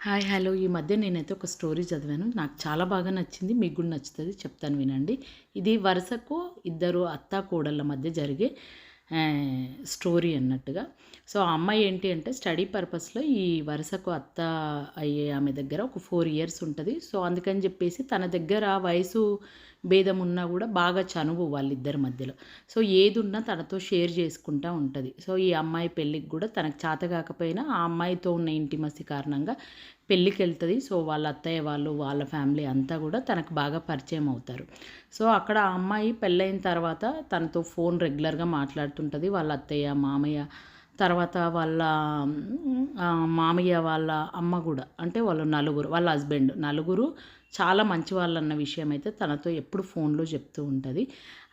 Hi hello. ఈ మధ్య నేనైతే ఒక స్టోరీ చదివాను. నాకు చాలా బాగా నచ్చింది. మీకు కూడా నచ్చుతుంది. చెప్తాను వినండి. ఇది వరుసకు ఇద్దరు అత్త కోడళ్ళ మధ్య జరిగే స్టోరీ అన్నట్టుగా. సో ఆ అమ్మాయి ఏంటి అంటే స్టడీ పర్పస్లో ఈ వరుసకు అత్త అయ్యే ఆమె దగ్గర ఒక ఫోర్ ఇయర్స్ ఉంటుంది. సో అందుకని చెప్పేసి తన దగ్గర వయసు భేదం ఉన్నా కూడా బాగా చనువు వాళ్ళిద్దరి మధ్యలో. సో ఏది ఉన్నా తనతో షేర్ చేసుకుంటూ ఉంటుంది. సో ఈ అమ్మాయి పెళ్ళికి కూడా తనకు చేత కాకపోయినా ఆ అమ్మాయితో ఉన్న ఇంటిమసి కారణంగా పెళ్ళికి వెళ్తుంది. సో వాళ్ళ అత్తయ్య వాళ్ళు వాళ్ళ ఫ్యామిలీ అంతా కూడా తనకు బాగా పరిచయం అవుతారు. సో అక్కడ ఆ అమ్మాయి పెళ్ళైన తర్వాత తనతో ఫోన్ రెగ్యులర్గా మాట్లాడుతుంటుంది వాళ్ళ అత్తయ్య మామయ్య. తర్వాత వాళ్ళ మామయ్య వాళ్ళ అమ్మ కూడా అంటే వాళ్ళు నలుగురు వాళ్ళ హస్బెండ్ నలుగురు చాలా మంచివాళ్ళు అన్న విషయం అయితే తనతో ఎప్పుడు ఫోన్లో చెప్తూ ఉంటుంది.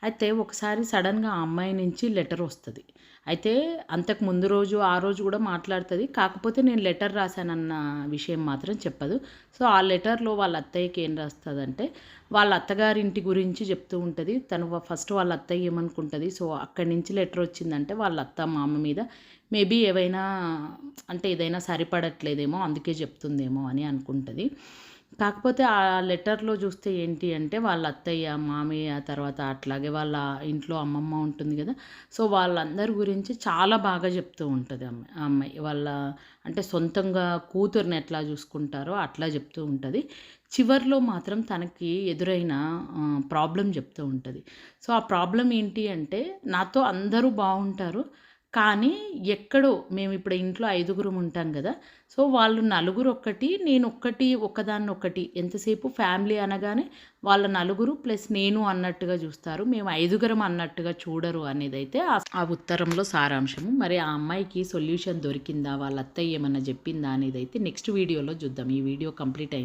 అయితే ఒకసారి సడన్గా ఆ అమ్మాయి నుంచి లెటర్ వస్తుంది. అయితే అంతకు ముందు రోజు ఆ రోజు కూడా మాట్లాడుతుంది. కాకపోతే నేను లెటర్ రాశానన్న విషయం మాత్రం చెప్పదు. సో ఆ లెటర్లో వాళ్ళ అత్తయ్యకి ఏం రాస్తుందంటే వాళ్ళ అత్తగారి ఇంటి గురించి చెప్తూ ఉంటుంది. తను ఫస్ట్ వాళ్ళ అత్తయ్య ఏమనుకుంటుంది? సో అక్కడి నుంచి లెటర్ వచ్చిందంటే వాళ్ళ అత్త మామ మీద మేబీ ఏవైనా అంటే ఏదైనా సరిపడట్లేదేమో అందుకే చెప్తుందేమో అని అనుకుంటుంది. కాకపోతే ఆ లెటర్లో చూస్తే ఏంటి అంటే వాళ్ళ అత్తయ్య మామయ్య తర్వాత అట్లాగే వాళ్ళ ఇంట్లో అమ్మమ్మ ఉంటుంది కదా. సో వాళ్ళందరి గురించి చాలా బాగా చెప్తూ ఉంటుంది అమ్మాయి ఆ అమ్మాయి. వాళ్ళ అంటే సొంతంగా కూతుర్ని ఎట్లా చూసుకుంటారో అట్లా చెప్తూ ఉంటుంది. చివర్లో మాత్రం తనకి ఎదురైన ప్రాబ్లం చెప్తూ ఉంటుంది. సో ఆ ప్రాబ్లం ఏంటి అంటే నాతో అందరూ బాగుంటారు. కానీ ఎక్కడో మేము ఇప్పుడు ఇంట్లో ఐదుగురం ఉంటాం కదా సో వాళ్ళు నలుగురు ఒక్కటి నేను ఒక్కటి ఒక్కదాన్ని ఒకటి ఎంతసేపు ఫ్యామిలీ అనగానే వాళ్ళ నలుగురు ప్లస్ నేను అన్నట్టుగా చూస్తారు. మేము ఐదుగురం అన్నట్టుగా చూడరు అనేది అయితే ఆ- ఆ ఉత్తరంలో సారాంశము. మరి ఆ అమ్మాయికి సొల్యూషన్ దొరికిందా? వాళ్ళ అత్తయ్య ఏమన్నా చెప్పిందా? అనేది అయితే నెక్స్ట్ వీడియోలో చూద్దాం. ఈ వీడియో కంప్లీట్ అయింది.